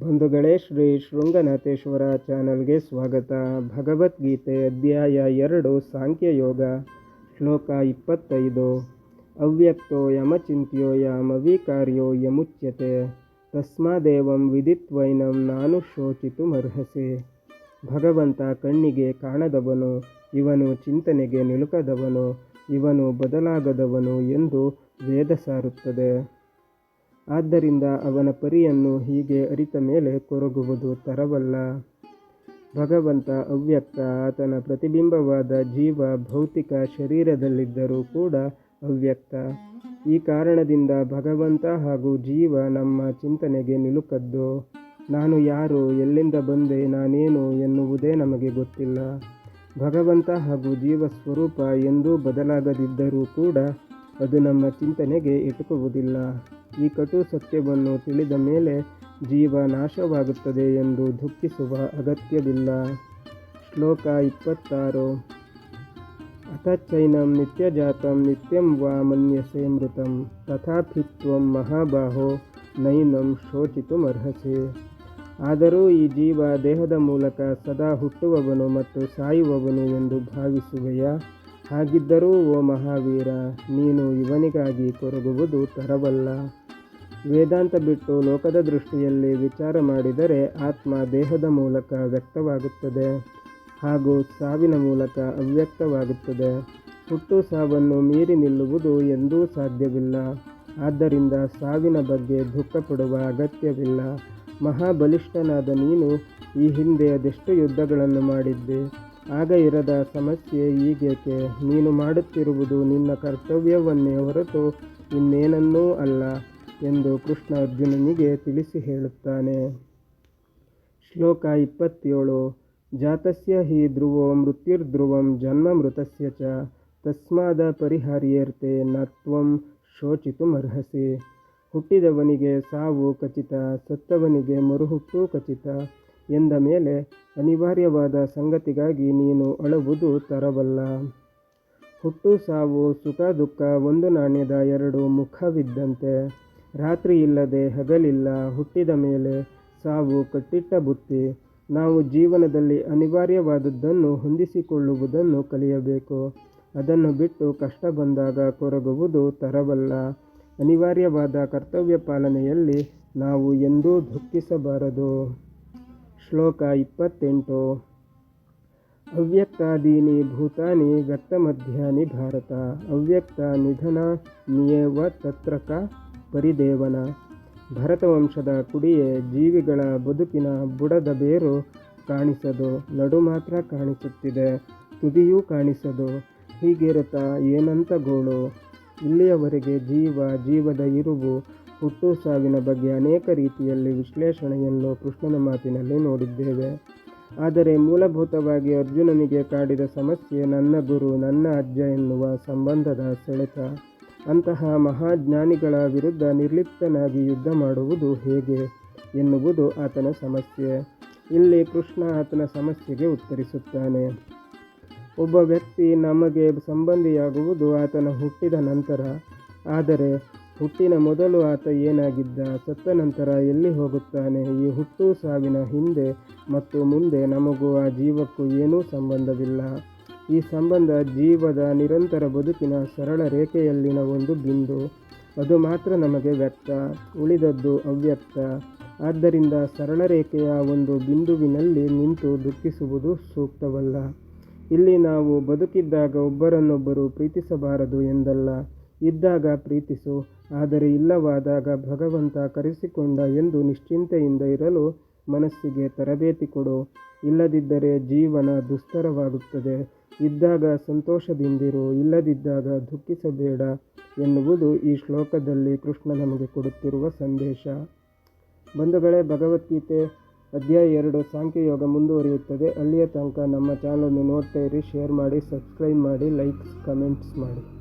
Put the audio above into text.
ಬಂಧುಗಳೇ, ಶ್ರೀ ಶೃಂಗನಾಥೇಶ್ವರ ಚಾನಲ್ಗೆ ಸ್ವಾಗತ. ಭಗವದ್ಗೀತೆ ಅಧ್ಯಾಯ ಎರಡು, ಸಾಂಖ್ಯಯೋಗ, ಶ್ಲೋಕ ಇಪ್ಪತ್ತೈದು. ಅವ್ಯಕ್ತೋ ಯಮಚಿಂತ್ಯೋ ಯಮವಿಕಾರ್ಯೋ ಯಮುಚ್ಯತೆ. ತಸ್ಮಾದೇವಂ ವಿದಿತ್ವೈನಂ ನಾನು ಶೋಚಿತು ಮರ್ಹಸಿ ಭಗವಂತ ಕಣ್ಣಿಗೆ ಕಾಣದವನು, ಇವನು ಚಿಂತನೆಗೆ ನಿಲುಕದವನು, ಇವನು ಬದಲಾಗದವನು ಎಂದು ವೇದ ಸಾರುತ್ತದೆ. ಆದ್ದರಿಂದ ಅವನ ಪರಿಯನ್ನು ಹೀಗೆ ಅರಿತ ಮೇಲೆ ಕೊರಗುವುದು ತರವಲ್ಲ. ಭಗವಂತ ಅವ್ಯಕ್ತ, ಆತನ ಪ್ರತಿಬಿಂಬವಾದ ಜೀವ ಭೌತಿಕ ಶರೀರದಲ್ಲಿದ್ದರೂ ಕೂಡ ಅವ್ಯಕ್ತ. ಈ ಕಾರಣದಿಂದ ಭಗವಂತ ಹಾಗೂ ಜೀವ ನಮ್ಮ ಚಿಂತನೆಗೆ ನಿಲುಕದ್ದು. ನಾನು ಯಾರು, ಎಲ್ಲಿಂದ ಬಂದೆ, ನಾನೇನು ಎನ್ನುವುದೇ ನಮಗೆ ಗೊತ್ತಿಲ್ಲ. ಭಗವಂತ ಹಾಗೂ ಜೀವ ಸ್ವರೂಪ ಎಂದೂ ಬದಲಾಗದಿದ್ದರೂ ಕೂಡ ಅದು ನಮ್ಮ ಚಿಂತನೆಗೆ ಎಟುಕುವುದಿಲ್ಲ ಈ ಕಟು ಸತ್ಯವನ್ನು ತಿಳಿದ ಮೇಲೆ ಜೀವ ನಾಶವಾಗುತ್ತದೆ ಎಂದು ದುಃಖಿಸುವ ಅಗತ್ಯವಿಲ್ಲ. ಶ್ಲೋಕ ಇಪ್ಪತ್ತಾರು. ಅಥಚೈನಂ ನಿತ್ಯಜಾತಂ ನಿತ್ಯಂ ವಾ ಮನ್ಯಸೆ ಮೃತಂ ತಥಾಪಿತ್ವ ಮಹಾಬಾಹೋ ನೈನಂ ಶೋಚಿತುಮರ್ಹಸೆ. ಆದರೂ ಈ ಜೀವ ದೇಹದ ಮೂಲಕ ಸದಾ ಹುಟ್ಟುವವನು ಮತ್ತು ಸಾಯುವವನು ಎಂದು ಭಾವಿಸುವೆಯಾ? ಹಾಗಿದ್ದರೂ ಓ ಮಹಾವೀರ, ನೀನು ಇವನಿಗಾಗಿ ಕೊರಗುವುದು ತರವಲ್ಲ. ವೇದಾಂತ ಬಿಟ್ಟು ಲೋಕದ ದೃಷ್ಟಿಯಲ್ಲಿ ವಿಚಾರ ಮಾಡಿದರೆ ಆತ್ಮ ದೇಹದ ಮೂಲಕ ವ್ಯಕ್ತವಾಗುತ್ತದೆ ಹಾಗೂ ಸಾವಿನ ಮೂಲಕ ಅವ್ಯಕ್ತವಾಗುತ್ತದೆ. ಹುಟ್ಟು ಸಾವನ್ನು ಮೀರಿ ನಿಲ್ಲುವುದು ಎಂದೂ ಸಾಧ್ಯವಿಲ್ಲ. ಆದ್ದರಿಂದ ಸಾವಿನ ಬಗ್ಗೆ ದುಃಖಪಡುವ ಅಗತ್ಯವಿಲ್ಲ. ಮಹಾಬಲಿಷ್ಠನಾದ ನೀನು ಈ ಹಿಂದೆ ಅದೆಷ್ಟು ಯುದ್ಧಗಳನ್ನು ಮಾಡಿದ್ದೆ? ಆಗ ಇರದ ಸಮಸ್ಯೆ ಈಗೇಕೆ? ನೀನು ಮಾಡುತ್ತಿರುವುದು ನಿನ್ನ ಕರ್ತವ್ಯವನ್ನೇ ಹೊರತು ಇನ್ನೇನನ್ನೂ ಅಲ್ಲ ಎಂದು ಕೃಷ್ಣ ಅರ್ಜುನನಿಗೆ ತಿಳಿಸಿ ಹೇಳುತ್ತಾನೆ. ಶ್ಲೋಕ ಇಪ್ಪತ್ತೇಳು. ಜಾತಸ್ಯ ಹಿ ಧ್ರುವೋ ಮೃತ್ಯುರ್ಧ್ರುವಂ ಜನ್ಮ ಮೃತಸ್ಯ ಚ. ತಸ್ಮಾದ ಪರಿಹಾರ್ಯರ್ತೆ ನ ತ್ವಂ ಶೋಚಿತುಮರ್ಹಸಿ. ಹುಟ್ಟಿದವನಿಗೆ ಸಾವು ಖಚಿತ, ಸತ್ತವನಿಗೆ ಮರುಹುಟ್ಟು ಖಚಿತ. ಎಂದ ಮೇಲೆ, ಅನಿವಾರ್ಯವಾದ ಸಂಗತಿಗಾಗಿ ನೀನು ಅಳುವುದು ತರವಲ್ಲ ಹುಟ್ಟು, ಸಾವು, ಸುಖ, ದುಃಖ ಒಂದು ನಾಣ್ಯದ ಎರಡು ಮುಖವಿದ್ದಂತೆ. ರಾತ್ರಿ ಇಲ್ಲದೆ ಹಗಲಿಲ್ಲ, ಹುಟ್ಟಿದ ಮೇಲೆ ಸಾವು, ಕಟ್ಟಿಟ್ಟ ಬುತ್ತಿ. ನಾವು ಜೀವನದಲ್ಲಿ ಅನಿವಾರ್ಯವಾದದ್ದನ್ನು ಹೊಂದಿಸಿಕೊಳ್ಳುವುದನ್ನು ಕಲಿಯಬೇಕು. ಅದನ್ನು ಬಿಟ್ಟು ಕಷ್ಟ ಬಂದಾಗ ಕೊರಗುವುದು ತರವಲ್ಲ ಅನಿವಾರ್ಯವಾದ ಕರ್ತವ್ಯ ಪಾಲನೆಯಲ್ಲಿ ನಾವು ಎಂದೂ ದುಃಖಿಸಬಾರದು. ಶ್ಲೋಕ ಇಪ್ಪತ್ತೆಂಟು. ಅವ್ಯಕ್ತಾದೀನಿ ಭೂತಾನಿ ವ್ಯಕ್ತಮಧ್ಯಾನಿ ಭಾರತ. ಅವ್ಯಕ್ತ ನಿಧನ ನಿಯೇವ ತತ್ರಕ ಪರಿದೇವನ. ಭರತವಂಶದ ಕುಡಿಯೇ ಜೀವಿಗಳ ಬದುಕಿನ ಬುಡದ ಬೇರು ಕಾಣಿಸದು ನಡು ಮಾತ್ರ ಕಾಣಿಸುತ್ತಿದೆ, ತುದಿಯೂ ಕಾಣಿಸದು. ಹೀಗಿರುತ್ತಾ ಏನಂತ ಗೋಳು? ಇಲ್ಲಿಯವರೆಗೆ ಜೀವ, ಜೀವದ ಇರುವು ಹುಟ್ಟು ಸಾವಿನ ಬಗ್ಗೆ ಅನೇಕ ರೀತಿಯಲ್ಲಿ ವಿಶ್ಲೇಷಣೆಯನ್ನು ಕೃಷ್ಣನ ಮಾತಿನಲ್ಲಿ ನೋಡಿದ್ದೇವೆ. ಆದರೆ ಮೂಲಭೂತವಾಗಿ ಅರ್ಜುನನಿಗೆ ಕಾಡಿದ ಸಮಸ್ಯೆ ನನ್ನ ಗುರು, ನನ್ನ ಅಜ್ಜ ಎನ್ನುವ ಸಂಬಂಧದ ಸೆಳೆತ. ಅಂತಹ ಮಹಾಜ್ಞಾನಿಗಳ ವಿರುದ್ಧ ನಿರ್ಲಿಪ್ತನಾಗಿ ಯುದ್ಧ ಮಾಡುವುದು ಹೇಗೆ ಎನ್ನುವುದು ಆತನ ಸಮಸ್ಯೆ. ಇಲ್ಲಿ ಕೃಷ್ಣ ಆತನ ಸಮಸ್ಯೆಗೆ ಉತ್ತರಿಸುತ್ತಾನೆ. ಒಬ್ಬ ವ್ಯಕ್ತಿ ನಮಗೆ ಸಂಬಂಧಿಯಾಗುವುದು ಆತನ ಹುಟ್ಟಿದ ನಂತರ. ಆದರೆ ಹುಟ್ಟಿನ ಮೊದಲು ಆತ ಏನಾಗಿದ್ದ, ಸತ್ತ ನಂತರ ಎಲ್ಲಿ ಹೋಗುತ್ತಾನೆ, ಈ ಹುಟ್ಟು ಸಾವಿನ ಹಿಂದೆ ಮತ್ತು ಮುಂದೆ ನಮಗೂ ಆ ಜೀವಕ್ಕೂ ಏನೂ ಸಂಬಂಧವಿಲ್ಲ. ಈ ಸಂಬಂಧ ಜೀವದ ನಿರಂತರ ಬದುಕಿನ ಸರಳ ರೇಖೆಯಲ್ಲಿನ ಒಂದು ಬಿಂದು. ಅದು ಮಾತ್ರ ನಮಗೆ ವ್ಯಕ್ತ, ಉಳಿದದ್ದು ಅವ್ಯಕ್ತ. ಆದ್ದರಿಂದ ಸರಳ ರೇಖೆಯ ಒಂದು ಬಿಂದುವಿನಲ್ಲಿ ನಿಂತು ದುಃಖಿಸುವುದು ಸೂಕ್ತವಲ್ಲ. ಇಲ್ಲಿ ನಾವು ಬದುಕಿದ್ದಾಗ ಒಬ್ಬರನ್ನೊಬ್ಬರು ಪ್ರೀತಿಸಬಾರದು ಎಂದಲ್ಲ. ಇದ್ದಾಗ ಪ್ರೀತಿಸು, ಆದರೆ ಇಲ್ಲವಾದಾಗ ಭಗವಂತ ಕರೆಸಿಕೊಂಡ ಎಂದು ನಿಶ್ಚಿಂತೆಯಿಂದ ಇರಲು ಮನಸ್ಸಿಗೆ ತರಬೇತಿ ಕೊಡು. ಇಲ್ಲದಿದ್ದರೆ ಜೀವನ ದುಸ್ತರವಾಗುತ್ತದೆ. ಇದ್ದಾಗ ಸಂತೋಷದಿಂದಿರು, ಇಲ್ಲದಿದ್ದಾಗ ದುಃಖಿಸಬೇಡ ಎನ್ನುವುದು ಈ ಶ್ಲೋಕದಲ್ಲಿ ಕೃಷ್ಣ ನಮಗೆ ಕೊಡುತ್ತಿರುವ ಸಂದೇಶ. ಬಂಧುಗಳೇ, ಭಗವದ್ಗೀತೆ ಅಧ್ಯಾಯ ಎರಡು ಸಾಂಖ್ಯಯೋಗ ಮುಂದುವರಿಯುತ್ತದೆ. ಅಲ್ಲಿಯ ತನಕ ನಮ್ಮ ಚಾನಲನ್ನು ನೋಡ್ತಾ ಇರಿ, ಶೇರ್ ಮಾಡಿ, ಸಬ್ಸ್ಕ್ರೈಬ್ ಮಾಡಿ, ಲೈಕ್ಸ್, ಕಮೆಂಟ್ಸ್ ಮಾಡಿ.